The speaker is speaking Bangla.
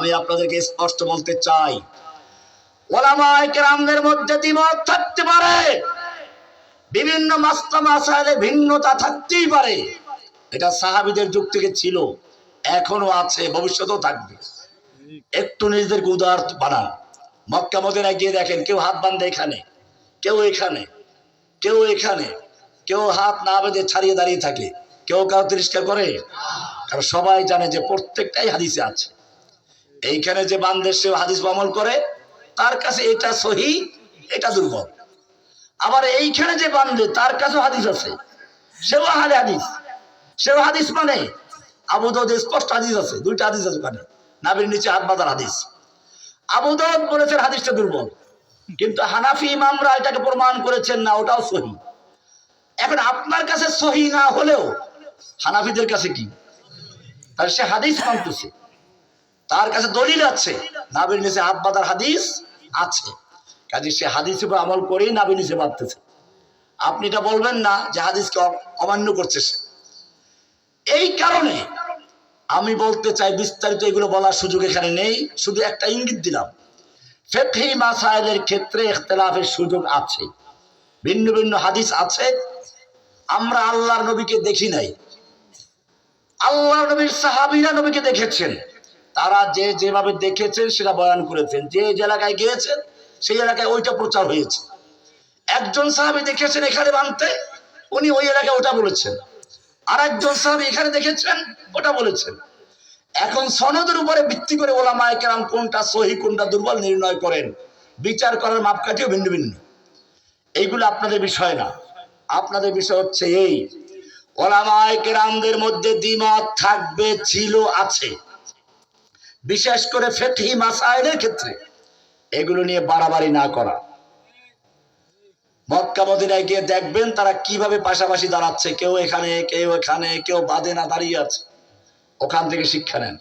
আমি আপনাদেরকে স্পষ্ট বলতে চাই। ওলামায়ে কেরামদের মধ্যে দ্বিমত থাকতে পারে। বিভিন্ন মাস্তা মাসাইলে ভিন্নতা থাকতেই পারে। এটা সাহাবিদের যুগ থেকে ছিল, এখনও আছে, ভবিষ্যতেও থাকবে। একটু নিজেদেরকে উদার বানান। মক্কা মদিনায় গিয়ে দেখেন, কেউ হাত বান্ধে এখানে, কেউ এখানে কেউ এখানে, কেউ হাত না বেঁধে ছাড়িয়ে দাঁড়িয়ে থাকে, কেউ কাউ তিরস্কার করে। কারণ সবাই জানে যে প্রত্যেকটাই হাদিসে আছে। এইখানে যে বান্ধে সে হাদিস আমল করে, তার কাছে এটা সহি, এটা দুর্বল। আবার এইখানে যে বান্ধে তার কাছেও হাদিস আছে। সেও হালে হাদিস। সেও হাদিস মানে আবু দাউদ স্পষ্ট হাদিস আছে, দুইটা হাদিস আছে ওখানে। নাবির নিচে হাত বাঁধার হাদিস। আবু দাউদ বলেছেন হাদিসটা দুর্বল। কিন্তু হানাফি ইমামরা এটাকে প্রমাণ করেছেন না, ওটাও সহি। এখন আপনার কাছে সহি না হলেও, হানাফিদের কাছে কি? তাহলে সে হাদিস মানতেছে। তার কাছে দলিল আছে। নাবির নিচে হাত বাঁধার হাদিস আছে। কাজে সে হাদিস উপর আমল করেই নাবির নিচে বাঁধতেছে। আপনি এটা বলবেন না যে হাদিসকে অমান্য করছে সে। এই কারণে আমি বলতে চাই, বিস্তারিত এগুলো বলার সুযোগ এখানে নেই। শুধু একটা ইঙ্গিত দিলাম। ফেফি মাসাইলের ক্ষেত্রে ইখতলাফের সুযোগ আছে। ভিন্ন ভিন্ন হাদিস আছে। আমরা আল্লাহর নবীকে দেখি নাই। আল্লাহ নবীর সাহাবিরা নবীকে দেখেছেন। তারা যে যেভাবে দেখেছেন সেটা বয়ান করেছেন। যে এলাকায় গিয়েছেন, সেই এলাকায় ওইটা প্রচার হয়েছে। একজন সাহাবি দেখেছেন এখানে বানতে, উনি ওই এলাকায় ওটা বলেছেন। আর একজন সাহাবি এখানে দেখেছেন, ওটা বলেছেন। এখন সনদের উপরে ভিত্তি করে ওলামায় কেরাম কোনটা সহি, কোনটা দুর্বল নির্ণয় করেন। বিচার করার মাপকাঠিও ভিন্ন ভিন্ন। এইগুলো আপনাদের বিষয় না। আপনাদের বিষয় হচ্ছে এই। ওলামায় কেরামদের মধ্যে দ্বিমত থাকবে, ছিল, আছে। বিশেষ করে ফেকহি মাসাইলের ক্ষেত্রে এগুলো নিয়ে বাড়াবাড়ি না করা। মক্কা মদিনায় গিয়ে দেখবেন তারা কীভাবে পাশাপাশি দাঁড়াচ্ছে, কেউ এখানে কেউ এখানে, কেউ বাদে না দাঁড়িয়ে আছে। ওখান থেকে শিক্ষা নেন।